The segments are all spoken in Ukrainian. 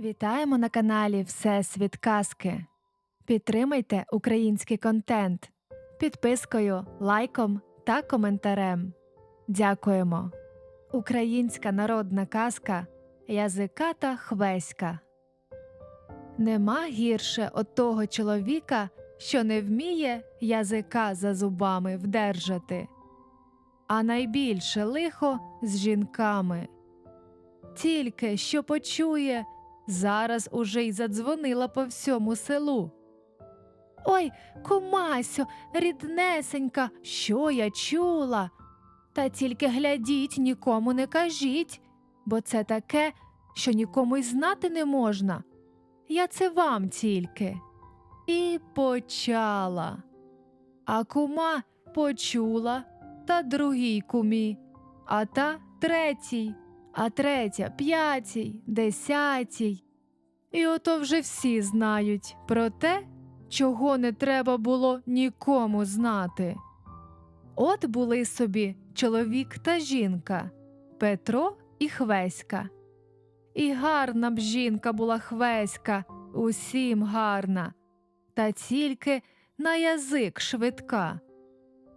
Вітаємо на каналі Всесвіт Казки. Підтримайте український контент підпискою, лайком та коментарем. Дякуємо. Українська народна казка Язиката Хвеська. Нема гірше от того чоловіка, що не вміє язика за зубами вдержати, а найбільше лихо з жінками. Тільки що почує, зараз уже й задзвонила по всьому селу. Ой, кумасю, ріднесенька, що я чула? Та тільки глядіть, нікому не кажіть, бо це таке, що нікому й знати не можна. Я це вам тільки. І почала. А кума почула та другій кумі, а та третій, а третя п'ятій, десятій. І ото вже всі знають про те, чого не треба було нікому знати. От були собі чоловік та жінка Петро і Хвеська. І гарна б жінка була Хвеська, усім гарна, та тільки на язик швидка.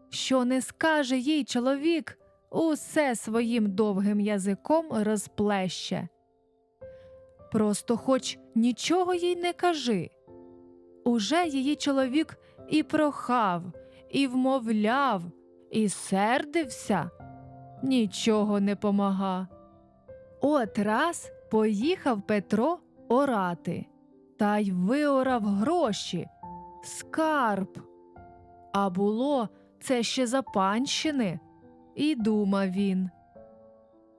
Що не скаже їй чоловік, усе своїм довгим язиком розплеще. Просто хоч нічого їй не кажи. Уже її чоловік і прохав, і вмовляв, і сердився, нічого не помага. От раз поїхав Петро орати, та й виорав гроші, скарб. А було це ще за панщини, і думав він.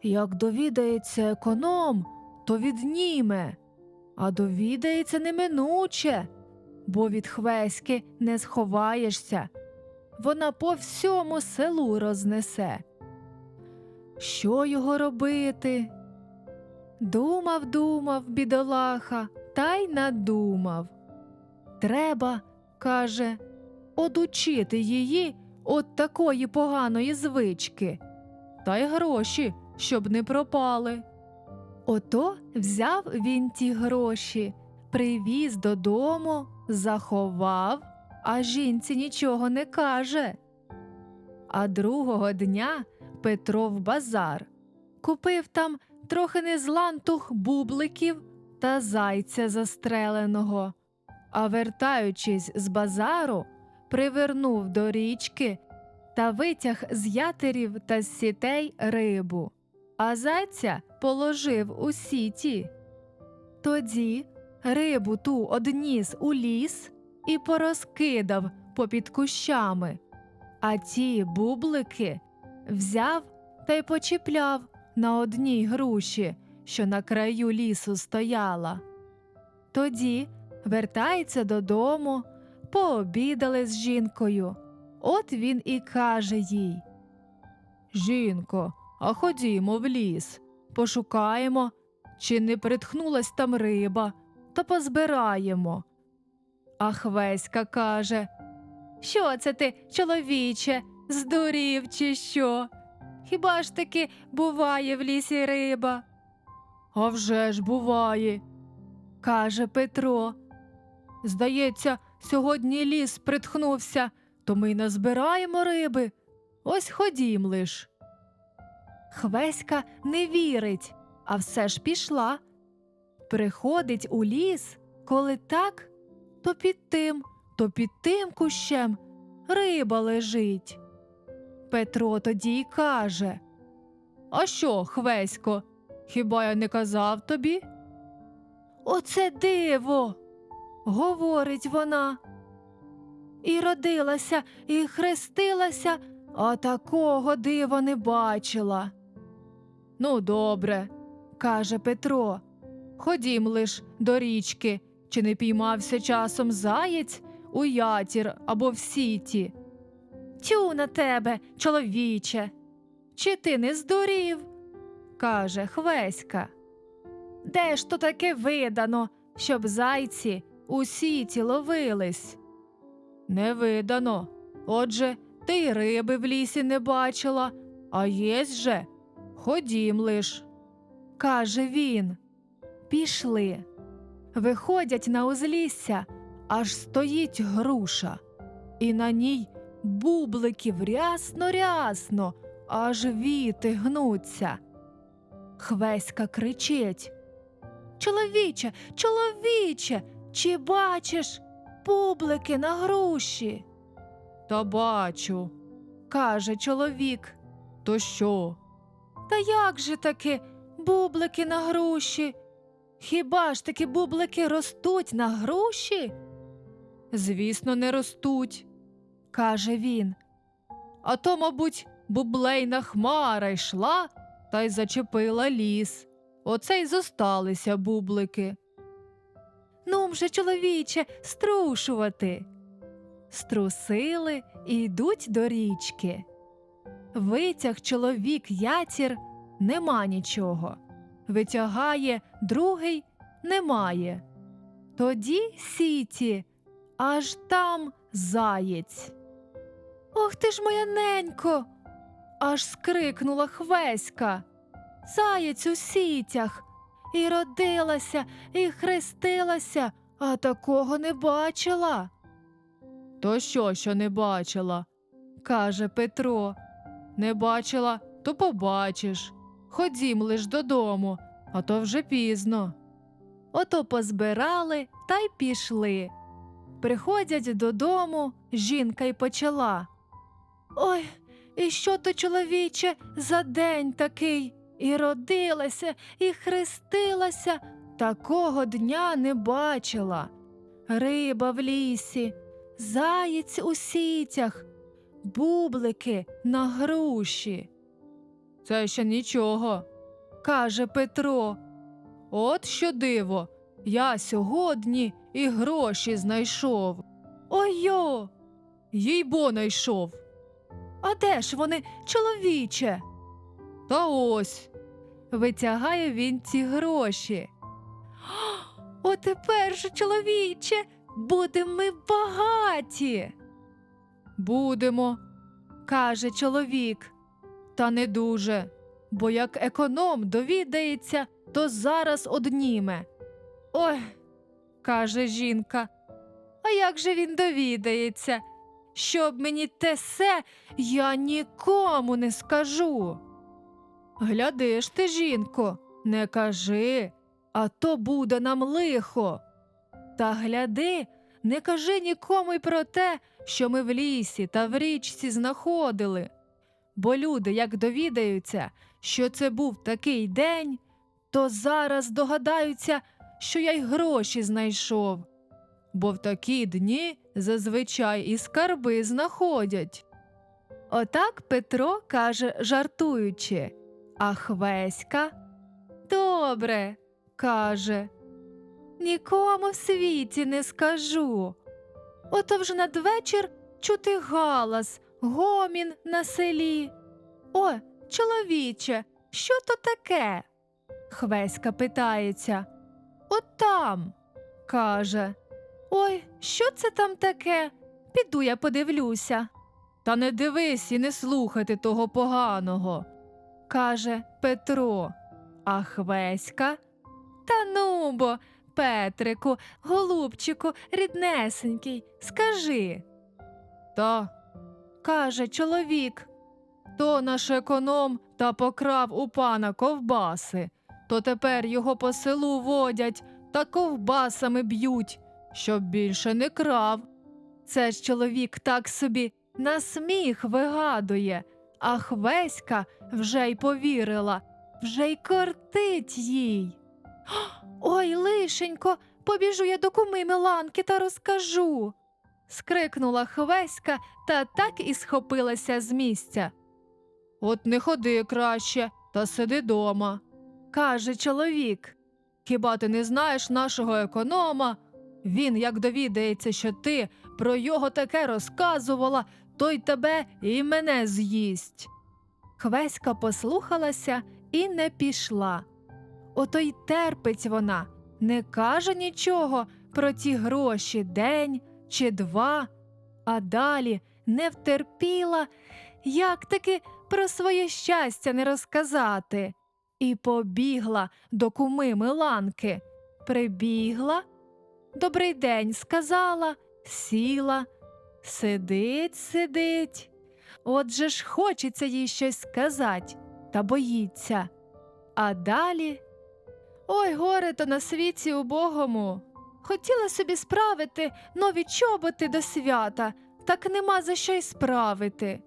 Як довідається економ, то відніме, а довідається неминуче, бо від хвеськи не сховаєшся. Вона по всьому селу рознесе. Що його робити? Думав, думав, бідолаха, та й надумав. Треба, каже, одучити її от такої поганої звички, та й гроші, щоб не пропали. Ото взяв він ті гроші, привіз додому, заховав, а жінці нічого не каже. А другого дня Петро в базар купив там трохи незлантух бубликів та зайця застреленого, а вертаючись з базару, привернув до річки та витяг з ятерів та з сітей рибу, а зайця положив у сіті. Тоді рибу ту одніс у ліс і порозкидав попід кущами, а ті бублики взяв та й почіпляв на одній груші, що на краю лісу стояла. Тоді вертається додому, пообідали з жінкою. От він і каже їй Жінко, а ходімо в ліс, пошукаємо, чи не притхнулась там риба, та позбираємо. А Хвеська каже Що це ти, чоловіче, здурів, чи що? Хіба ж таки буває в лісі риба? «А вже ж буває, каже Петро. Здається, сьогодні ліс притхнувся, то ми й назбираємо риби. Ось ходім лиш. Хвеська не вірить, а все ж пішла. Приходить у ліс, коли так, то під тим, то під тим кущем риба лежить. Петро тоді й каже А що, Хвесько, хіба я не казав тобі? Оце диво, говорить вона. І родилася, і хрестилася, а такого дива не бачила. Ну, добре, каже Петро. Ходім лиш до річки, чи не піймався часом заєць у ятір або в сіті. Тю на тебе, чоловіче. Чи ти не здурів? каже Хвеська. Де ж то таке видано, щоб зайці у сіті ловились? Не видано. Отже, ти й риби в лісі не бачила, а єсть же. Ходім лиш, каже він. Пішли. Виходять на узлісся, аж стоїть груша, і на ній бубликів рясно-рясно, аж віти гнуться. Хвеська кричить Чоловіче, чоловіче, чи бачиш бублики на груші? Та бачу, каже чоловік. То що? Та як же таки бублики на груші? Хіба ж таки бублики ростуть на груші? Звісно, не ростуть, каже він. А то, мабуть, бублейна хмара йшла та й зачепила ліс. Оце й зосталися бублики. Ну вже, чоловіче, струшувати. Струсили і йдуть до річки. Витяг чоловік ятір, нема нічого. Витягає другий немає. Тоді сіті, аж там заєць. Ох ти ж моя ненько. аж скрикнула Хвеська. Заєць у сітях. І родилася, і хрестилася, а такого не бачила. То що, що не бачила? каже Петро. Не бачила, то побачиш. Ходім лиш додому, а то вже пізно. Ото позбирали та й пішли. Приходять додому, жінка й почала. Ой, і що то, чоловіче, за день такий? І родилася, і хрестилася, такого дня не бачила. Риба в лісі, заєць у сітях, бублики на груші. Це ще нічого, каже Петро. От що диво, я сьогодні і гроші знайшов. Ой-йо, їй бо найшов. А де ж вони, чоловіче? Та ось. Витягає він ці гроші. О, тепер же, чоловіче, будемо ми багаті. Будемо, каже чоловік. Та не дуже, бо як економ довідається, то зараз одніме. Ой, каже жінка. А як же він довідається? Щоб мені те се, я нікому не скажу. Гляди ж ти, жінко, не кажи, а то буде нам лихо. Та гляди, не кажи нікому й про те, що ми в лісі та в річці знаходили. Бо люди, як довідаються, що це був такий день, то зараз догадаються, що я й гроші знайшов. Бо в такі дні зазвичай і скарби знаходять. Отак Петро каже, жартуючи, а Хвеська добре, каже. Нікому в світі не скажу. Ото вже надвечір чути галас, гомін на селі. О, чоловіче, що то таке? Хвеська питається. От там, каже. Ой, що це там таке? Піду я подивлюся. Та не дивись і не слухайте того поганого, каже Петро. А Хвеська? Та ну бо, Петрику, голубчику, ріднесенький, скажи. Та, каже чоловік, то наш економ та покрав у пана ковбаси, то тепер його по селу водять та ковбасами б'ють, щоб більше не крав. Це ж чоловік так собі на сміх вигадує, а Хвеська вже й повірила, вже й кортить їй. Ой, лишенько, побіжу я до куми Миланки та розкажу. скрикнула Хвеська та так і схопилася з місця. От не ходи краще, та сиди дома, каже чоловік. Хіба ти не знаєш нашого економа? Він, як довідається, що ти про його таке розказувала, то й тебе і мене з'їсть. Хвеська послухалася і не пішла. Ото й терпить вона, не каже нічого про ті гроші день чи два, а далі не втерпіла, як таки про своє щастя не розказати, і побігла до куми Миланки, прибігла, добрий день сказала, сіла, сидить, сидить. Отже ж хочеться їй щось сказати, та боїться. А далі. Ой, горе то на світі убогому. Хотіла собі справити нові чоботи до свята, так нема за що й справити.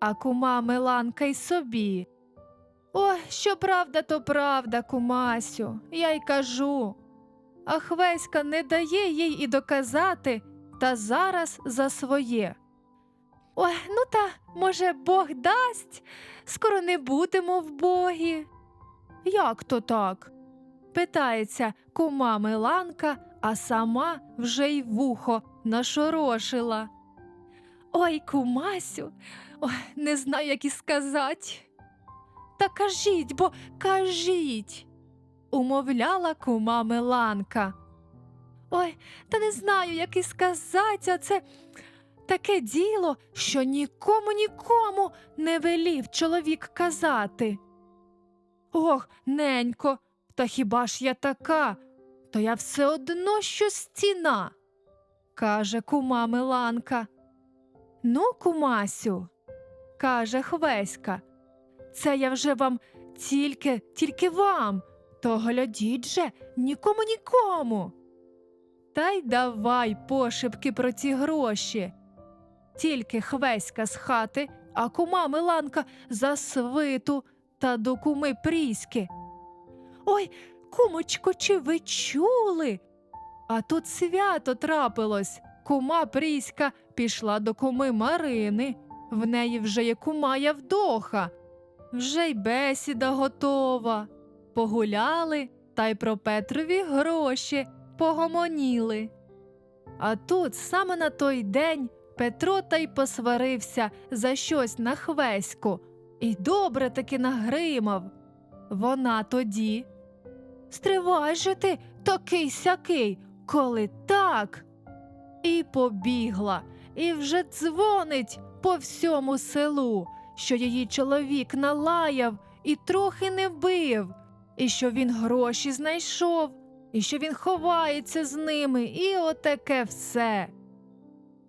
А кума Миланка й собі. Ой, що правда, то правда, кумасю, я й кажу. А Хвеська не дає їй і доказати, та зараз за своє. Ой, ну та, може, Бог дасть, скоро не будемо в Богі. Як то так? питається кума Миланка, а сама вже й вухо нашорошила. Ой, кумасю, ой, не знаю, як і сказать. Та кажіть, бо кажіть, умовляла кума Миланка. Ой, та не знаю, як і сказать, а це таке діло, що нікому нікому не велів чоловік казати. Ох, ненько, та хіба ж я така? То я все одно що стіна, каже кума Миланка. Ну, кумасю, каже Хвеська, це я вже вам тільки, тільки вам, то глядіть же нікому нікому. Та й давай пошепки про ці гроші. Тільки Хвеська з хати, а кума Миланка за свиту та до куми Пріськи. Ой, кумочко, чи ви чули? А тут свято трапилось. Кума Пріська пішла до куми Марини. В неї вже є кума Явдоха. Вже й бесіда готова. Погуляли та й про Петрові гроші погомоніли. А тут саме на той день Петро та й посварився за щось на хвеську і добре таки нагримав. Вона тоді. Стривай же ти, такий сякий, коли так. І побігла, і вже дзвонить по всьому селу, що її чоловік налаяв і трохи не вбив, і що він гроші знайшов, і що він ховається з ними, і отаке все.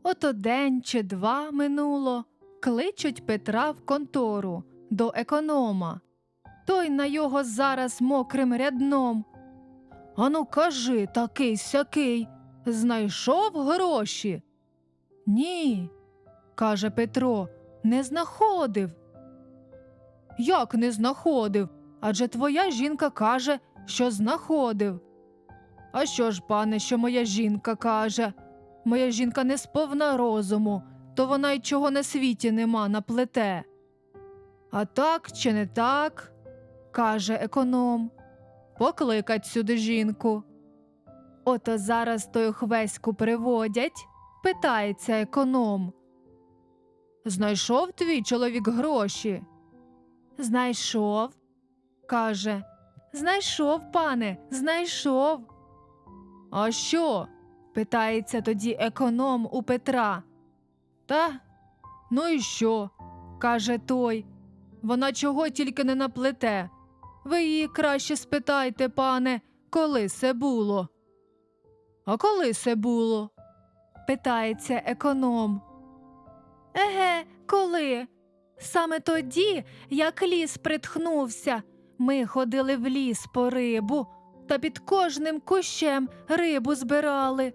Ото день чи два минуло, кличуть Петра в контору до економа. Той на його зараз мокрим рядном. Ану, кажи, такий сякий, знайшов гроші? Ні, каже Петро, не знаходив. Як не знаходив? Адже твоя жінка каже, що знаходив. А що ж, пане, що моя жінка каже? Моя жінка не сповна розуму, то вона й чого на світі нема наплете. А так чи не так? каже економ. Покликать сюди жінку. Ото зараз тою хвеську приводять, питається економ. Знайшов твій чоловік гроші? Знайшов, каже. Знайшов, пане, знайшов. А що? питається тоді економ у Петра. Та, ну і що? каже той. Вона чого тільки не наплете. Ви її краще спитайте, пане, коли це було. А коли це було? питається економ. Еге, коли? Саме тоді, як ліс притхнувся, ми ходили в ліс по рибу та під кожним кущем рибу збирали.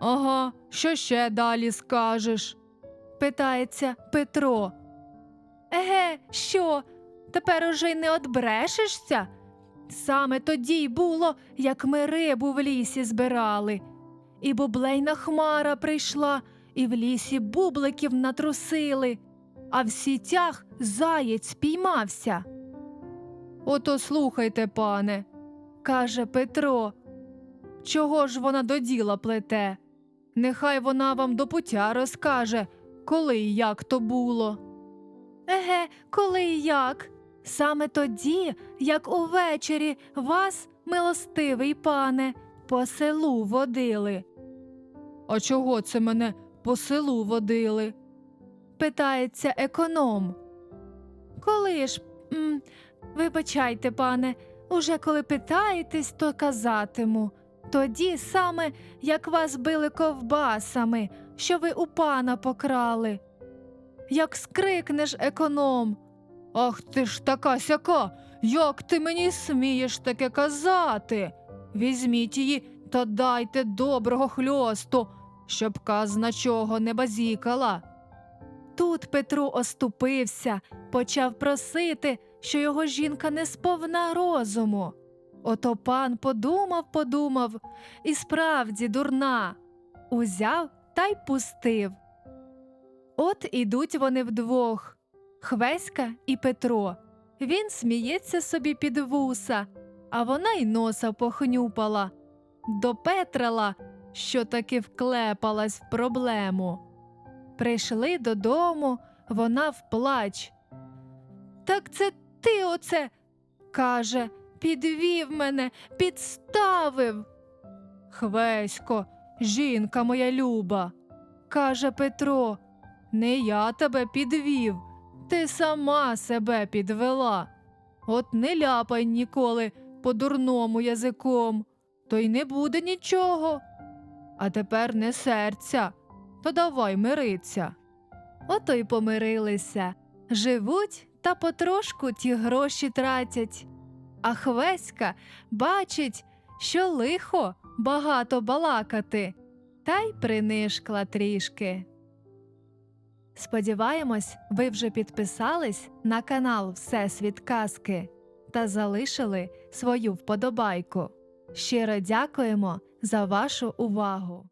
Ага, що ще далі скажеш? питається Петро. Еге, що? Тепер уже й не одбрешешся? Саме тоді й було, як ми рибу в лісі збирали. І бублейна хмара прийшла, і в лісі бубликів натрусили, а в сітях заєць спіймався. Ото слухайте, пане, каже Петро. Чого ж вона до діла плете? Нехай вона вам до пуття розкаже, коли і як то було. Еге, коли і як? Саме тоді, як увечері вас, милостивий пане, по селу водили. А чого це мене по селу водили? питається економ. Коли ж, м, вибачайте, пане, Уже коли питаєтесь, то казатиму. Тоді саме, як вас били ковбасами, що ви у пана покрали. Як скрикнеш економ. Ах ти ж така сяка, як ти мені смієш таке казати? Візьміть її та дайте доброго хльосту, щоб казна чого не базікала. Тут Петру оступився, почав просити, що його жінка не сповна розуму. Ото пан подумав, подумав, і справді дурна. Узяв та й пустив. От ідуть вони вдвох Хвеська і Петро. Він сміється собі під вуса, а вона й носа похнюпала. Допетрила, що таки вклепалась в проблему. Прийшли додому, вона вплач. Так це ти оце, каже, підвів мене, підставив. Хвесько, жінка моя люба, каже Петро, не я тебе підвів, ти сама себе підвела. От не ляпай ніколи по дурному язиком, то й не буде нічого. А тепер не серця, то давай мириться. Ото й помирилися, живуть та потрошку ті гроші тратять. А Хвеська бачить, що лихо багато балакати, та й принишкла трішки. Сподіваємось, ви вже підписались на канал Всесвіт Казки та залишили свою вподобайку. Щиро дякуємо за вашу увагу!